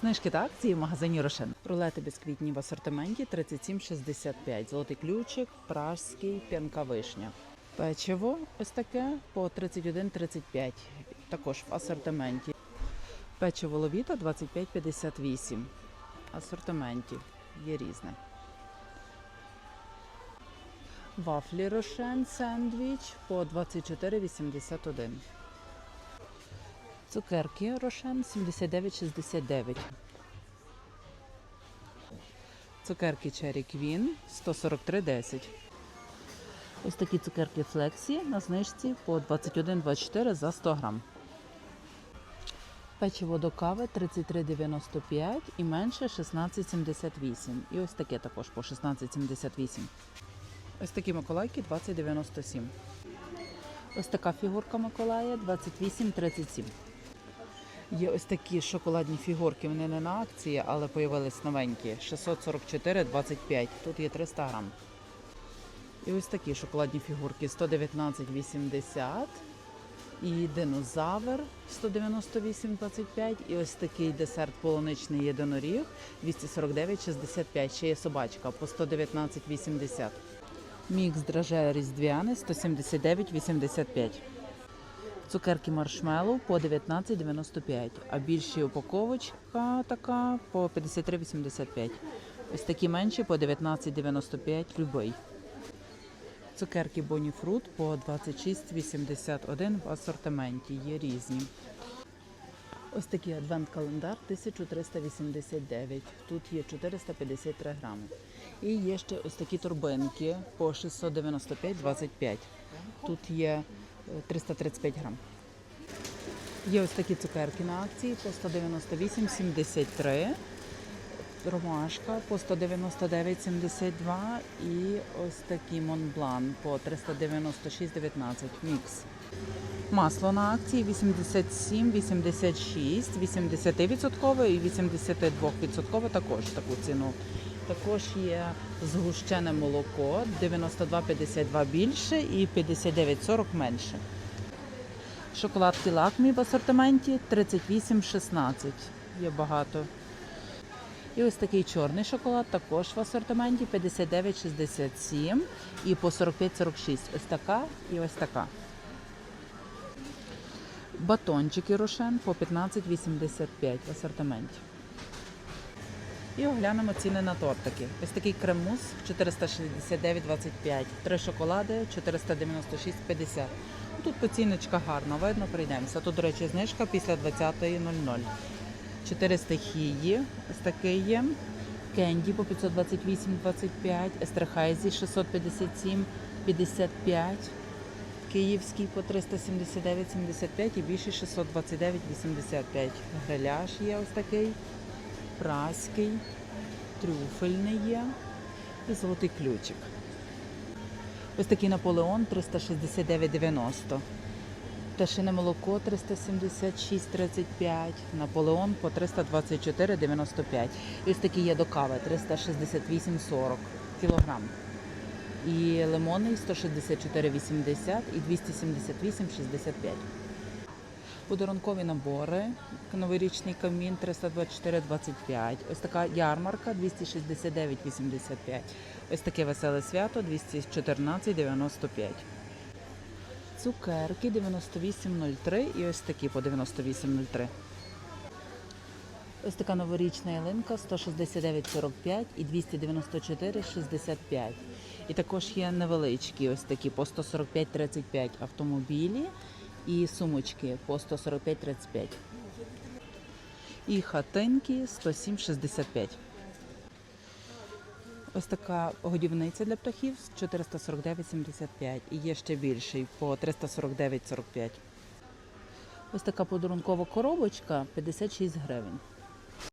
Знижки та акції в магазині Рошен. Рулети бісквітні в асортименті 37,65. Золотий ключик, пражський, п'янка вишня. Печиво ось таке по 31,35. Також в асортименті. Печиво ловіта 25,58. Асортименті є різне. Вафлі Рошен сендвіч по 24,81. Цукерки Рошен 79,69. Цукерки Cherry Queen 143,10. Ось такі цукерки Флексі на знижці по 21,24 за 100 грам. Печиво до кави 33,95 і менше 16,78. І ось таке також по 16,78. Ось такі Миколайки 20,97. Ось така фігурка Миколая 28,37. Є ось такі шоколадні фігурки, вони не на акції, але появились новенькі. 644,25. Тут є 300 грам. І ось такі шоколадні фігурки 119,80. І динозавр 198,25. І ось такий десерт полуничний єдиноріг 249,65. Ще є собачка по 119,80. Мікс драже різдвяне 179,85. Цукерки маршмеллоу по 19,95, а більші упаковочка така по 53,85. Ось такі менші по 19,95 любий. Цукерки Боніфрут по 26,81 в асортименті. Є різні. Ось такий адвент-календар 1389. Тут є 453 грами. І є ще ось такі торбинки по 695,25. Тут є 335 грам. Є ось такі цукерки на акції по 198,73. Ромашка по 199,72 і ось такий Монблан по 396,19 мікс. Масло на акції 87, 86, 80% і 82% також таку ціну. Також є згущене молоко 92,52 більше і 59,40 менше. Шоколадки лакмі в асортименті 38,16. Є багато. І ось такий чорний шоколад також в асортименті 59,67 і по 45,46. Ось така і ось така. Батончики Рошен по 15,85 в асортименті. І оглянемо ціни на тортики. Ось такий кремус 469,25. Три шоколади 496,50. Тут поціночка гарна, видно, прийдемося. Тут, до речі, знижка після 20.00. 4 стихії, ось такий є. Кенді по 528,25, Естрахайзі 657,55, Київський по 379,75 і більший 629,85. Гриляш є ось такий, праський, трюфельний є і золотий ключик. Ось такий Наполеон 369,90. Пташине молоко 376,35, Наполеон по 324,95. І ось такі є до кави 368,40 кілограм. І лимонний 164,80 і 278,65. Подарункові набори. Новорічний камін 324,25. Ось така ярмарка 269,85. Ось таке веселе свято 214,95. Цукерки 98,03 і ось такі по 98,03. Ось така новорічна ялинка 169,45 і 294,65. І також є невеличкі ось такі по 145,35 автомобілі і сумочки по 145,35. І хатинки 107,65. Ось така годівниця для птахів 449,75 і є ще більший по 349,45. Ось така подарункова коробочка 56 гривень.